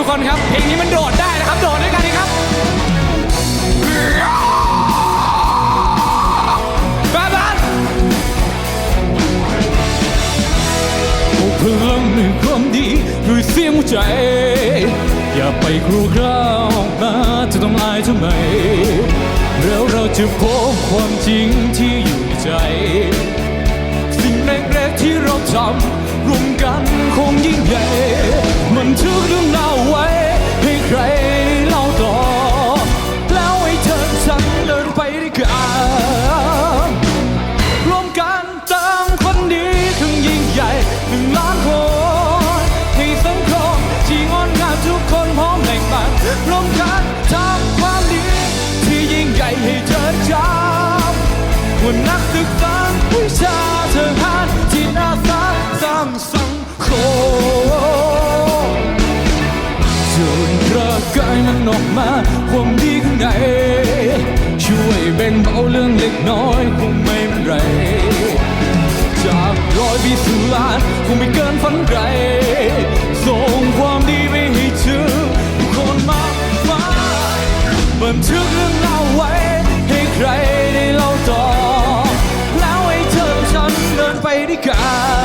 ทุกคนครับเพลงนี้มันโดดได้นะครับ โดดด้วยกันดีครับบ้าบ้านปลุกพลังในความดีด้วยเสียงหัวใจ อย่าไปกลัวกล้าออกมาจะต้องอายทำไมแล้วเราจะพบความจริงที่อยู่ในใจ สิ่งเล็กๆที่เราทำรวมกันคงยิ่งใหญ่ บ่วมกันทำความดีที่ยิ่งใหญ่ให้เธอจำว่านักศึกษาวิชาทหารที่น่าสร้างสร้างสังคมจนประกายมันออกมาความดีข้างในช่วยแบ่งเบาเรื่องเล็กน้อยคงไม่เป็นไรจากร้อยปีสู่ล้านคงไม่เกินฝันไกล บันทึกเรื่องราวไว้ ให้ใครได้เล่าต่อ แล้วให้เธอฉันเดินไปด้วยกัน